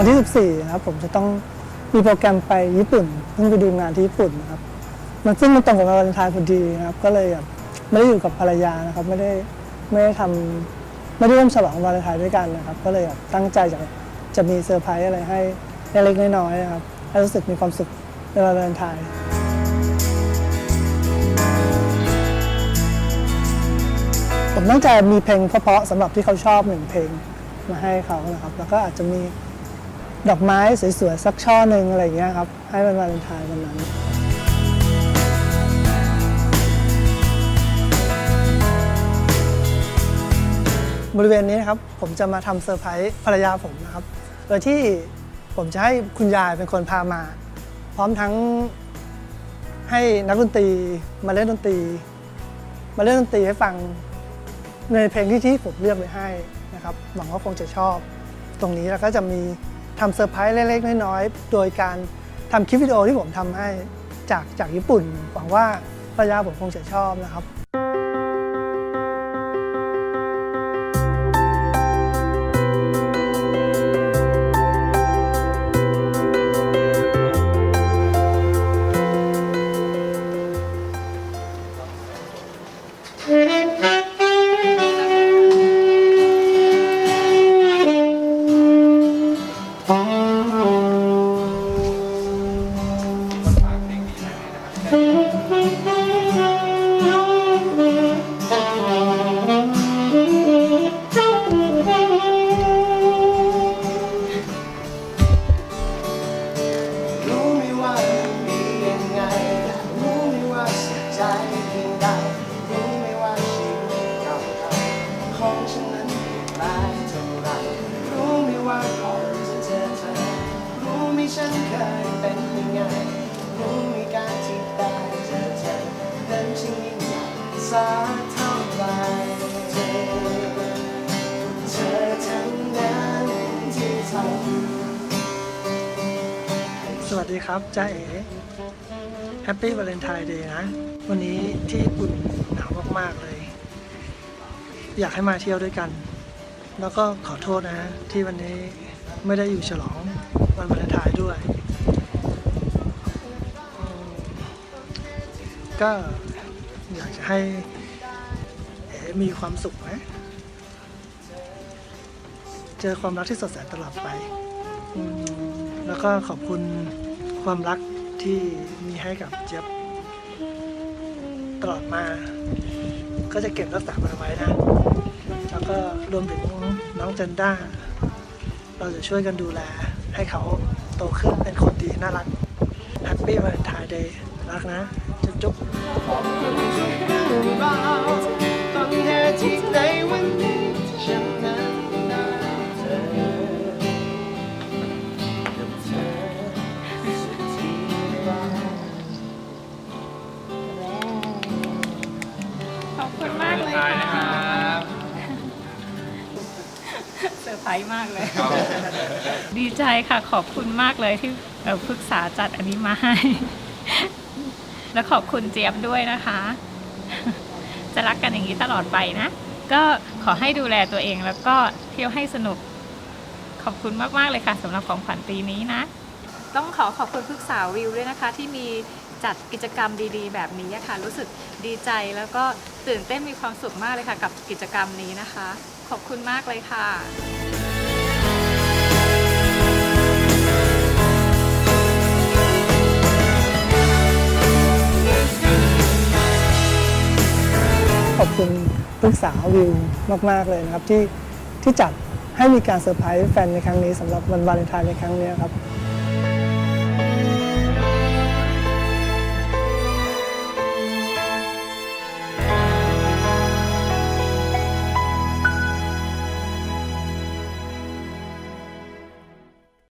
วันที่ 14นะครับผมจะต้องมีโปรแกรมไปญี่ปุ่นเพิ่งไปดูงานที่ญี่ปุ่นนะครับมันซึ่งมันตรงกับวันวาเลนไทน์พอดีนะครับ ก็เลยแบบไม่ได้อยู่กับภรรยานะครับ ไม่ได้ไม่ได้ทำไม่ได้ร่วมฉลองวาเลนไทน์ด้วยกันนะครับ ก็เลยแบบตั้งใจจะจะมีเซอร์ไพรส์อะไรให้เล็กๆน้อยๆนะครับให้รู้สึกมีความสุขในวันวาเลนไทน์ผมตั้งใจมีเพลงเพราะๆสำหรับที่เขาชอบหนึ่งเพลงมาให้เขานะครับ แล้วก็อาจจะมี ดอกไม้สวยๆสักช่อหนึ่งอะไรอย่างเงี้ยครับให้วันวาเลนไทน์วันนั้น บริเวณนี้นะครับผมจะมาทำเซอร์ไพรส์ภรรยาผมนะครับ โดยที่ผมจะให้คุณยายเป็นคนพามา พร้อมทั้งให้นักดนตรีมาเล่นดนตรี มาเล่นดนตรีให้ฟังในเพลงที่ที่ผมเลือกไว้ให้นะครับหวังว่าคงจะชอบ ตรงนี้แล้วก็จะมี ทำเซอร์ไพรส์เล็กๆน้อยๆ โดยการทำคลิปวิดีโอที่ผมทำให้จากจากญี่ปุ่น หวังว่าภรรยาผมคงจะชอบนะครับ รู้ไหมว่ามันมียังไงรู้ไหมว่าเสียใจเพียงใดรู้ไหมว่าชีวิตเก่าๆของฉันนั้นเปลี่ยนไปเท่าไหรรู้ไหมว่าก่อนจะเจอเธอรู้ไหมฉันเคยเป็นยังไงรู้ไหมการ ที่ได้เจอเธอนั้นช่างยิ่งใหญ่สักเท่าไหรเธอเธอทั้งนั้นที่ทำสวัสดีครับจ้าเอ๋แฮปปี้วาเลนไทน์เดย์นะ วันนี้ที่ญี่ปุ่นหนาวมาก ๆ เลย อยากให้มาเที่ยวด้วยกัน แล้วก็ขอโทษนะที่วันนี้ไม่ได้อยู่ฉลองวันวาเลนไทน์ด้วย ก็อยากจะให้เอ๋มีความสุขนะเจอความรักที่สดใสตลอดไป แล้วก็ขอบคุณความรักที่มีให้กับเจี๊ยบตลอดมา ก็จะเก็บรักษามันไว้นะ แล้วก็รวมถึงน้องเจนด้า เราจะช่วยกันดูแลให้เขาโตขึ้นเป็นคนดีน่ารักแฮปปี้วันทายเดย์ รักนะ จุ๊บจุ๊บขอบคุณทุกเรื่องราวต้นเหตุที่ในวันนี้ที่ฉันนั้นได้เจอกับเธอสักทีบ้างขอบคุณมากเลยค่ะเซอร์ไพรส์มากเลย ดีใจค่ะขอบคุณมากเลยที่เอ่อปรึกษาจัดอันนี้มาให้ แล้วขอบคุณเจี๊ยบด้วยนะคะ จะรักกันอย่างนี้ตลอดไปนะ ก็ขอให้ดูแลตัวเองแล้วก็เที่ยวให้สนุก ขอบคุณมากๆเลยค่ะสำหรับของขวัญปีนี้นะ ต้องขอขอบคุณพึกษาวิวด้วยนะคะ ที่มีจัดกิจกรรมดีๆ แบบนี้ค่ะ รู้สึกดีใจแล้วก็ตื่นเต้นมีความสุขมากเลยค่ะ กับกิจกรรมนี้นะคะ ขอบคุณมากเลยค่ะ ขอบคุณปรึกษาวิวมาก ๆ เลยนะครับ ที่ที่จัดให้มีการเซอร์ไพรส์แฟนในครั้งนี้สำหรับวันวาเลนไทน์ในครั้งนี้ครับ